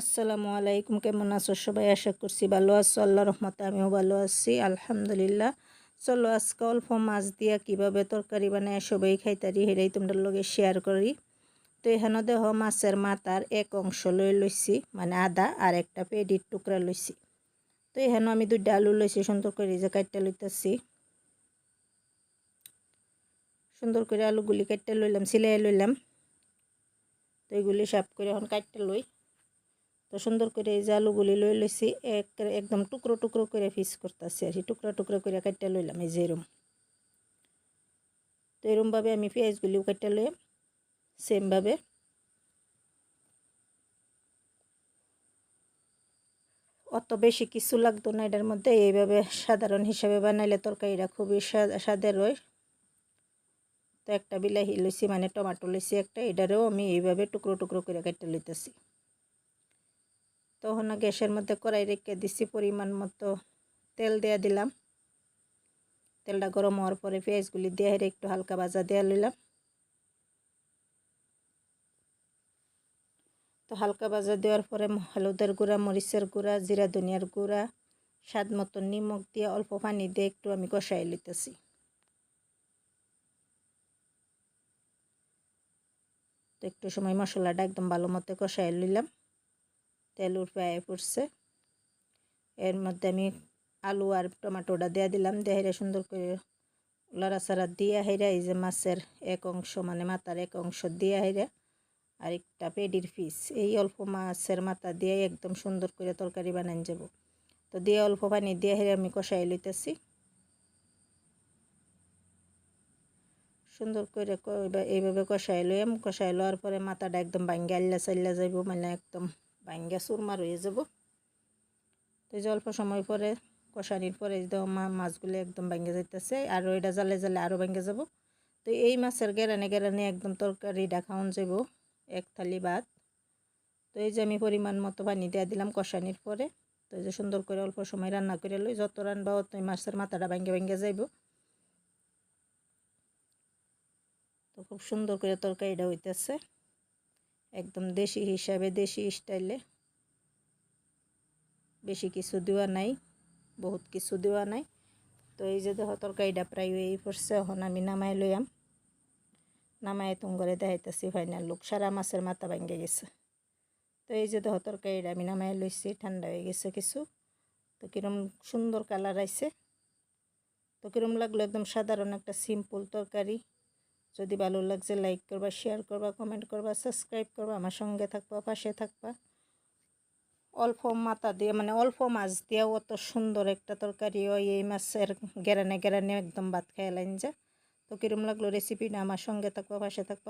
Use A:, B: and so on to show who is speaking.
A: আসসালামু আলাইকুম, কেমন আছো সবাই? আশা করছি ভালো আছো। আল্লাহ রহমতে আমিও ভালো আছি, আলহামদুলিল্লাহ। চলো আজকে অল্প মাছ দিয়া কীভাবে তরকারি বানায় সবাই খাইতারি হেরাই তোমরা লগে শেয়ার করি। তো এখানে দেহ মাছের মাথার এক অংশ লই লইছি মানে আদা আর একটা পেডির টুকরা লইছি। তো এখানে আমি দুইটা আলু লইছি, সুন্দর করে যে কাটটা লইতেছি। সুন্দর করে আলুগুলি কাটটা লইলাম সিলাই লইলাম। তো এইগুলি সাফ করে এখন কাটতে লই। তো সুন্দর করে এই যে আলুগুলি লই লইছি এক একদম টুকরো টুকরো করে পিস করতেছি আর টুকরো টুকরো করে কাটতে লইলাম এই যে এরম। তো এরমভাবে আমি পেঁয়াজগুলিও কাটতে লই সেমভাবে অত বেশি কিছু লাগতো না এটার মধ্যে, এইভাবে সাধারণ হিসাবে বানাইলে তরকারিটা খুবই স্বাদের হয়। তো একটা বিলাহি লইছি মানে টমাটো লইছি একটা, এটারেও আমি এইভাবে টুকরো টুকরো করে কেটে লইতেছি। তখন গ্যাসের মধ্যে কড়াই রেখে দিছি, পরিমাণ মতো তেল দেয়া দিলাম। তেলটা গরম হওয়ার পরে পেঁয়াজগুলি দিয়ে একটু হালকা ভাজা দেওয়া লইলাম। তো হালকা ভাজা দেওয়ার পরে হলুদের গুঁড়া, মরিচের গুঁড়া, জিরা, ধনিয়ার গুঁড়া, স্বাদ মতো নিমখ দিয়ে অল্প পানি দিয়ে একটু আমি কষাই লিতেছি তো একটু সময় মশলাটা একদম ভালো মতো কষাই নিলাম তেল উঠে পড়ছে। এর মধ্যে আমি আলু আর টমাটোটা দিয়ে দিলাম। দিয়ে সুন্দর করে লড়াচাড়া দিয়ে হেরা এই যে মাছের এক অংশ মানে মাথার এক অংশ দিয়ে হেরা আর একটা পেডির পিস। এই অল্প মাছের মাথা দিয়ে একদম সুন্দর করে তরকারি বানান যাব। তো দিয়ে অল্প পানি দিয়ে হেরে আমি কষাই লইতেছি। সুন্দর করে এইভাবে কষাই লইম কষাই লওয়ার পরে মাথাটা একদম ভাঙ্গা আল্লা চাল্লা যাইব মানে একদম ভাঙ্গা চুরমার হয়ে যাব। তো যে অল্প সময় পরে, কষানির পরে মাছগুলো একদম ভাঙ্গে যাইতেছে আর ওইটা জালে জালে আরও ভাঙ্গে যাব। তো এই মাছের গেরানে গেরানে একদম তরকারিটা খাওয়ান যাব এক থালি ভাত। তো এই যে আমি পরিমাণ মতো পানি দিয়ে দিলাম কষানির পরে। তো এই যে সুন্দর করে অল্প সময় রান্না করে লই, যত রান্না অত মাছের মাথাটা ভাঙ্গে ভাঙ্গে যাইব। তো খুব সুন্দর করে তরকারিটা হইতেছে। একদম দেশি হিসাবে, দেশি স্টাইলে। বেশি কিছু দেওয়া নাই, বহুত কিছু দেওয়া নাই। তো এই যে দেখো, তরকারিটা প্রায় এই পড়ছে, এখন আমি নামাই লইয়াম। নামাই তুঙ্গরে দেখাইতেছি ফাইনাল লোক সারা মাছের মাথা ভাঙ্গে গেছে। তো এই যে দেখো, তরকারিটা আমি নামাই লইছি, ঠান্ডা হয়ে গেছে কিছু। তো কিরম সুন্দর কালার আইছে। তো কিরম লাগল, একদম সাধারণ একটা সিম্পল তরকারি। যদি ভালো লাগছে লাইক করবা শেয়ার করবা কমেন্ট করবা সাবস্ক্রাইব করবা, আমার সঙ্গে থাকবা, পাশে থাকবা। অল্প মাথা দিয়ে মানে অল্প মাছ দিয়েও অত সুন্দর একটা তরকারি হয় এই মাছের গেরানে গেরানে একদম ভাত খাইলাইন যা তো কীরম লাগল রেসিপিটা আমার সঙ্গে থাকবা, পাশে থাকবা।